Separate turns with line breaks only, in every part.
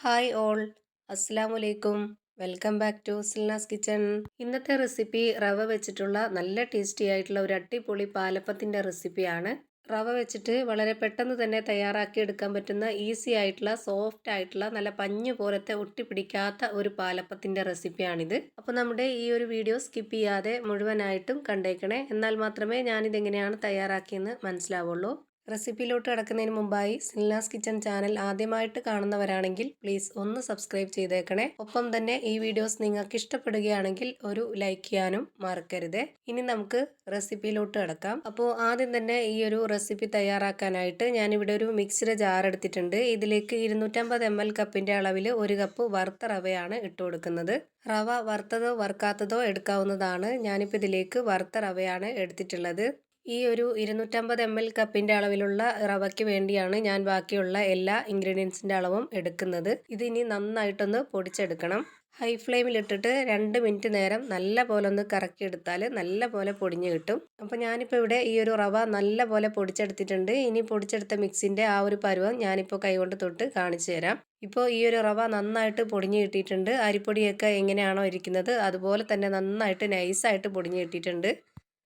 Hi all. അസ്സാം വലൈക്കും welcome back to Silna's kitchen. ഇന്നത്തെ റെസിപ്പി റവ വെച്ചിട്ടുള്ള നല്ല ടേസ്റ്റി ആയിട്ടുള്ള ഒരു അടിപൊളി പാലപ്പത്തിന്റെ റെസിപ്പിയാണ്. റവ വെച്ചിട്ട് വളരെ പെട്ടെന്ന് തന്നെ തയ്യാറാക്കി എടുക്കാൻ പറ്റുന്ന ഈസി ആയിട്ടുള്ള സോഫ്റ്റ് ആയിട്ടുള്ള നല്ല പഞ്ഞു പോലത്തെ ഒട്ടിപ്പിടിക്കാത്ത ഒരു പാലപ്പത്തിന്റെ റെസിപ്പിയാണിത്. അപ്പോൾ നമ്മുടെ ഈ ഒരു വീഡിയോ സ്കിപ്പ് ചെയ്യാതെ മുഴുവനായിട്ടും കണ്ടേക്കണേ. എന്നാൽ മാത്രമേ ഞാനിതെങ്ങനെയാണ് തയ്യാറാക്കിയെന്ന് മനസ്സിലാവുള്ളൂ. റെസിപ്പിയിലോട്ട് കിടക്കുന്നതിന് മുമ്പായി സിൽനാസ് കിച്ചൺ ചാനൽ ആദ്യമായിട്ട് കാണുന്നവരാണെങ്കിൽ പ്ലീസ് ഒന്ന് സബ്സ്ക്രൈബ് ചെയ്തേക്കണേ. ഒപ്പം തന്നെ ഈ വീഡിയോസ് നിങ്ങൾക്ക് ഇഷ്ടപ്പെടുകയാണെങ്കിൽ ഒരു ലൈക്ക് ചെയ്യാനും മറക്കരുത്. ഇനി നമുക്ക് റെസിപ്പിയിലോട്ട് കിടക്കാം. അപ്പോൾ ആദ്യം തന്നെ ഈ ഒരു റെസിപ്പി തയ്യാറാക്കാനായിട്ട് ഞാനിവിടെ ഒരു മിക്സിയുടെ ജാർ എടുത്തിട്ടുണ്ട്. ഇതിലേക്ക് ഇരുന്നൂറ്റമ്പത് എം എൽ കപ്പിന്റെ അളവിൽ ഒരു കപ്പ് വറുത്ത റവയാണ് ഇട്ട് കൊടുക്കുന്നത്. റവ വറുത്തതോ വറുക്കാത്തതോ എടുക്കാവുന്നതാണ്. ഞാനിപ്പോൾ ഇതിലേക്ക് വറുത്ത റവയാണ് എടുത്തിട്ടുള്ളത്. ഈ ഒരു ഇരുന്നൂറ്റമ്പത് എം എൽ കപ്പിന്റെ അളവിലുള്ള റവയ്ക്ക് വേണ്ടിയാണ് ഞാൻ ബാക്കിയുള്ള എല്ലാ ഇൻഗ്രീഡിയൻസിന്റെ അളവും എടുക്കുന്നത്. ഇത് ഇനി നന്നായിട്ടൊന്ന് പൊടിച്ചെടുക്കണം. ഹൈ ഫ്ലെയിമിലിട്ടിട്ട് രണ്ട് മിനിറ്റ് നേരം നല്ല പോലെ ഒന്ന് കറക്കി എടുത്താൽ നല്ല പോലെ പൊടിഞ്ഞ് കിട്ടും. അപ്പോൾ ഞാനിപ്പോൾ ഇവിടെ ഈ ഒരു റവ നല്ല പോലെ പൊടിച്ചെടുത്തിട്ടുണ്ട്. ഇനി പൊടിച്ചെടുത്ത മിക്സിന്റെ ആ ഒരു പരുവം ഞാനിപ്പോൾ കൈകൊണ്ട് തൊട്ട് കാണിച്ചു തരാം. ഇപ്പോൾ ഈ ഒരു റവ നന്നായിട്ട് പൊടിഞ്ഞ് കിട്ടിയിട്ടുണ്ട്. അരിപ്പൊടിയൊക്കെ എങ്ങനെയാണോ ഇരിക്കുന്നത് അതുപോലെ തന്നെ നന്നായിട്ട് നൈസായിട്ട് പൊടിഞ്ഞ് കിട്ടിയിട്ടുണ്ട്.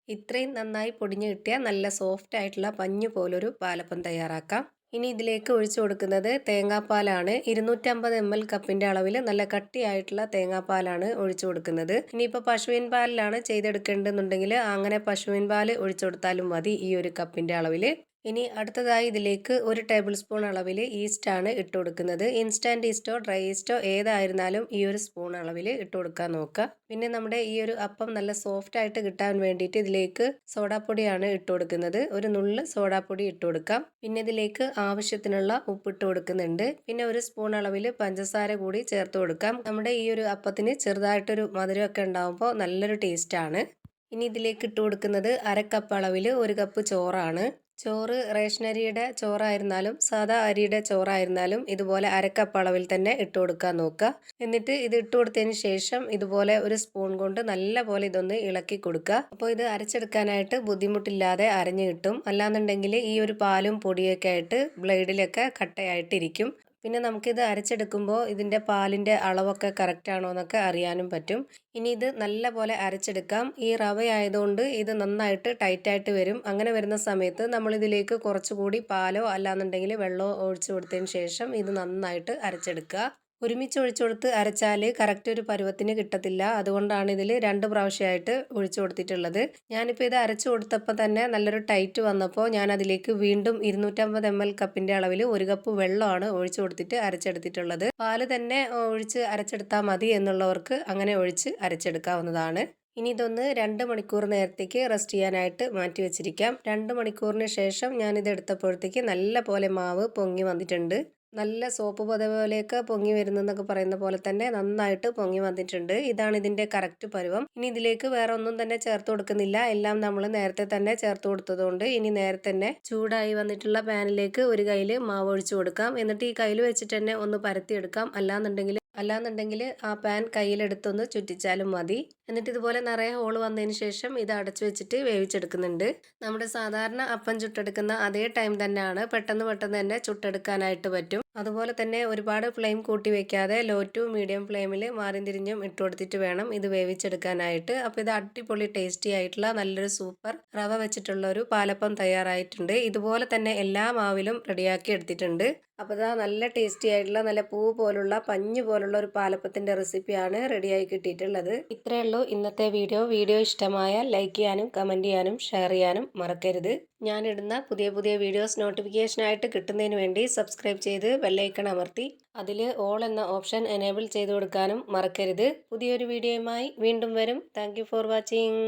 ഇത്രയും നന്നായി പൊടിഞ്ഞു കിട്ടിയ നല്ല സോഫ്റ്റ് ആയിട്ടുള്ള പഞ്ഞു പോലൊരു പാലപ്പം തയ്യാറാക്കാം. ഇനി ഇതിലേക്ക് ഒഴിച്ചു കൊടുക്കുന്നത് തേങ്ങാപ്പാലാണ്. ഇരുന്നൂറ്റമ്പത് എം എൽ കപ്പിന്റെ അളവിൽ നല്ല കട്ടിയായിട്ടുള്ള തേങ്ങാപ്പാലാണ് ഒഴിച്ചു കൊടുക്കുന്നത്. ഇനിയിപ്പോൾ പശുവിൻ പാലിലാണ് ചെയ്തെടുക്കേണ്ടതെന്നുണ്ടെങ്കിൽ അങ്ങനെ പശുവിൻ പാൽ ഒഴിച്ചു കൊടുത്താലും മതി ഈ ഒരു കപ്പിന്റെ അളവിൽ ഇനി അടുത്തതായി ഇതിലേക്ക് ഒരു ടേബിൾ സ്പൂൺ അളവിൽ ഈസ്റ്റാണ് ഇട്ട് കൊടുക്കുന്നത്. ഇൻസ്റ്റന്റ് ഈസ്റ്റോ ഡ്രൈ ഈസ്റ്റോ ഏതായിരുന്നാലും ഈ ഒരു സ്പൂൺ അളവിൽ ഇട്ട് കൊടുക്കാൻ നോക്കുക. പിന്നെ നമ്മുടെ ഈ ഒരു അപ്പം നല്ല സോഫ്റ്റ് ആയിട്ട് കിട്ടാൻ വേണ്ടിയിട്ട് ഇതിലേക്ക് സോഡാപ്പൊടിയാണ് ഇട്ട് കൊടുക്കുന്നത്. ഒരു നുള്ള് സോഡാപ്പൊടി ഇട്ട് കൊടുക്കാം. പിന്നെ ഇതിലേക്ക് ആവശ്യത്തിനുള്ള ഉപ്പ് ഇട്ട് കൊടുക്കുന്നുണ്ട്. പിന്നെ ഒരു സ്പൂൺ അളവിൽ പഞ്ചസാര കൂടി ചേർത്ത് കൊടുക്കാം. നമ്മുടെ ഈ ഒരു അപ്പത്തിന് ചെറുതായിട്ടൊരു മധുരമൊക്കെ ഉണ്ടാകുമ്പോൾ നല്ലൊരു ടേസ്റ്റാണ് ഇനി ഇതിലേക്ക് ഇട്ട് കൊടുക്കുന്നത് അരക്കപ്പ് അളവിൽ ഒരു കപ്പ് ചോറാണ്. ചോറ് റേഷനരിയുടെ ചോറായിരുന്നാലും സാധാ അരിയുടെ ചോറായിരുന്നാലും ഇതുപോലെ അരക്കപ്പ് അളവിൽ തന്നെ ഇട്ട് കൊടുക്കാൻ നോക്കുക. എന്നിട്ട് ഇത് ഇട്ട് കൊടുത്തതിന് ശേഷം ഇതുപോലെ ഒരു സ്പൂൺ കൊണ്ട് നല്ല പോലെ ഇതൊന്ന് ഇളക്കി കൊടുക്കുക. അപ്പോൾ ഇത് അരച്ചെടുക്കാനായിട്ട് ബുദ്ധിമുട്ടില്ലാതെ അരഞ്ഞു കിട്ടും. അല്ലാന്നുണ്ടെങ്കിൽ ഈ ഒരു പാലും പൊടിയൊക്കെ ആയിട്ട് ബ്ലേഡിലൊക്കെ കട്ടയായിട്ടിരിക്കും. പിന്നെ നമുക്കിത് അരച്ചെടുക്കുമ്പോൾ ഇതിന്റെ പാലിന്റെ അളവൊക്കെ കറക്റ്റാണോ എന്നൊക്കെ അറിയാനും പറ്റും. ഇനി ഇത് നല്ല പോലെ അരച്ചെടുക്കാം. ഈ റവ ആയതുകൊണ്ട് ഇത് നന്നായിട്ട് ടൈറ്റായിട്ട് വരും. അങ്ങനെ വരുന്ന സമയത്ത് നമ്മളിതിലേക്ക് കുറച്ചുകൂടി പാലോ അല്ലാന്നുണ്ടെങ്കിൽ വെള്ളമോ ഒഴിച്ച് കൊടുത്തതിന് ശേഷം ഇത് നന്നായിട്ട് അരച്ചെടുക്കുക. ഒരുമിച്ച് ഒഴിച്ചു കൊടുത്ത് അരച്ചാൽ കറക്റ്റ് ഒരു പരുവത്തിന് കിട്ടത്തില്ല. അതുകൊണ്ടാണ് ഇതിൽ രണ്ട് പ്രാവശ്യമായിട്ട് ഒഴിച്ചു കൊടുത്തിട്ടുള്ളത്. ഞാനിപ്പോൾ ഇത് അരച്ചു കൊടുത്തപ്പോൾ തന്നെ നല്ലൊരു ടൈറ്റ് വന്നപ്പോൾ ഞാൻ അതിലേക്ക് വീണ്ടും ഇരുന്നൂറ്റമ്പത് എം എൽ കപ്പിന്റെ അളവിൽ ഒരു കപ്പ് വെള്ളമാണ് ഒഴിച്ചു കൊടുത്തിട്ട് അരച്ചെടുത്തിട്ടുള്ളത്. പാൽ തന്നെ ഒഴിച്ച് അരച്ചെടുത്താൽ മതി എന്നുള്ളവർക്ക് അങ്ങനെ ഒഴിച്ച് അരച്ചെടുക്കാവുന്നതാണ്. ഇനി ഇതൊന്ന് രണ്ട് മണിക്കൂർ നേരത്തേക്ക് റെസ്റ്റ് ചെയ്യാനായിട്ട് മാറ്റി വെച്ചിരിക്കാം. രണ്ട് മണിക്കൂറിന് ശേഷം ഞാനിത് എടുത്തപ്പോഴത്തേക്ക് നല്ല പോലെ മാവ് പൊങ്ങി വന്നിട്ടുണ്ട്. നല്ല സോപ്പ് പത പോലെയൊക്കെ പൊങ്ങി വരുന്നതെന്നൊക്കെ പറയുന്ന പോലെ തന്നെ നന്നായിട്ട് പൊങ്ങി വന്നിട്ടുണ്ട്. ഇതാണ് ഇതിന്റെ കറക്റ്റ് പരുവം. ഇനി ഇതിലേക്ക് വേറെ ഒന്നും തന്നെ ചേർത്ത് കൊടുക്കുന്നില്ല. എല്ലാം നമ്മൾ നേരത്തെ തന്നെ ചേർത്ത് കൊടുത്തതുകൊണ്ട് ഇനി നേരത്തെ തന്നെ ചൂടായി വന്നിട്ടുള്ള പാനിലേക്ക് ഒരു കയ്യിൽ മാവ് ഒഴിച്ചു കൊടുക്കാം. എന്നിട്ട് ഈ കയ്യിൽ വെച്ചിട്ട് തന്നെ ഒന്ന് പരത്തിയെടുക്കാം. അല്ലാന്നുണ്ടെങ്കിൽ അല്ലാന്നുണ്ടെങ്കിൽ ആ പാൻ കയ്യിലെടുത്തൊന്ന് ചുറ്റിച്ചാലും മതി. എന്നിട്ട് ഇതുപോലെ നിറയെ ഹോൾ വന്നതിന് ശേഷം ഇത് അടച്ചു വെച്ചിട്ട് വേവിച്ചെടുക്കുന്നുണ്ട്. നമ്മുടെ സാധാരണ അപ്പം ചുട്ടെടുക്കുന്ന അതേ ടൈം തന്നെയാണ് പെട്ടെന്ന് പെട്ടെന്ന് തന്നെ ചുട്ടെടുക്കാനായിട്ട് പറ്റും. അതുപോലെ തന്നെ ഒരുപാട് ഫ്ലെയിം കൂട്ടി വെക്കാതെ ലോ ടു മീഡിയം ഫ്ലെയിമിൽ മാറിയും തിരിഞ്ഞും ഇട്ട് കൊടുത്തിട്ട് വേണം ഇത് വേവിച്ചെടുക്കാനായിട്ട്. അപ്പോൾ ഇത് അടിപൊളി ടേസ്റ്റി ആയിട്ടുള്ള നല്ലൊരു സൂപ്പർ റവ വെച്ചിട്ടുള്ള ഒരു പാലപ്പം തയ്യാറായിട്ടുണ്ട്. ഇതുപോലെ തന്നെ എല്ലാ മാവിലും റെഡിയാക്കി എടുത്തിട്ടുണ്ട്. അപ്പോൾ ഇതാ നല്ല ടേസ്റ്റി ആയിട്ടുള്ള നല്ല പൂ പോലുള്ള പഞ്ഞ് പോലുള്ള ഒരു പാലപ്പത്തിന്റെ റെസിപ്പിയാണ് റെഡിയായി കിട്ടിയിട്ടുള്ളത്. ഇത്രയേ ഉള്ളൂ ഇന്നത്തെ വീഡിയോ വീഡിയോ ഇഷ്ടമായ ലൈക്ക് ചെയ്യാനും കമന്റ് ചെയ്യാനും ഷെയർ ചെയ്യാനും മറക്കരുത്. ഞാനിടുന്ന പുതിയ പുതിയ വീഡിയോസ് നോട്ടിഫിക്കേഷനായിട്ട് കിട്ടുന്നതിന് വേണ്ടി സബ്സ്ക്രൈബ് ചെയ്ത് ബെല്ലൈക്കൺ അമർത്തി അതിൽ ഓൾ എന്ന ഓപ്ഷൻ എനേബിൾ ചെയ്ത് കൊടുക്കാനും മറക്കരുത്. പുതിയൊരു വീഡിയോയുമായി വീണ്ടും വരും. Thank for watching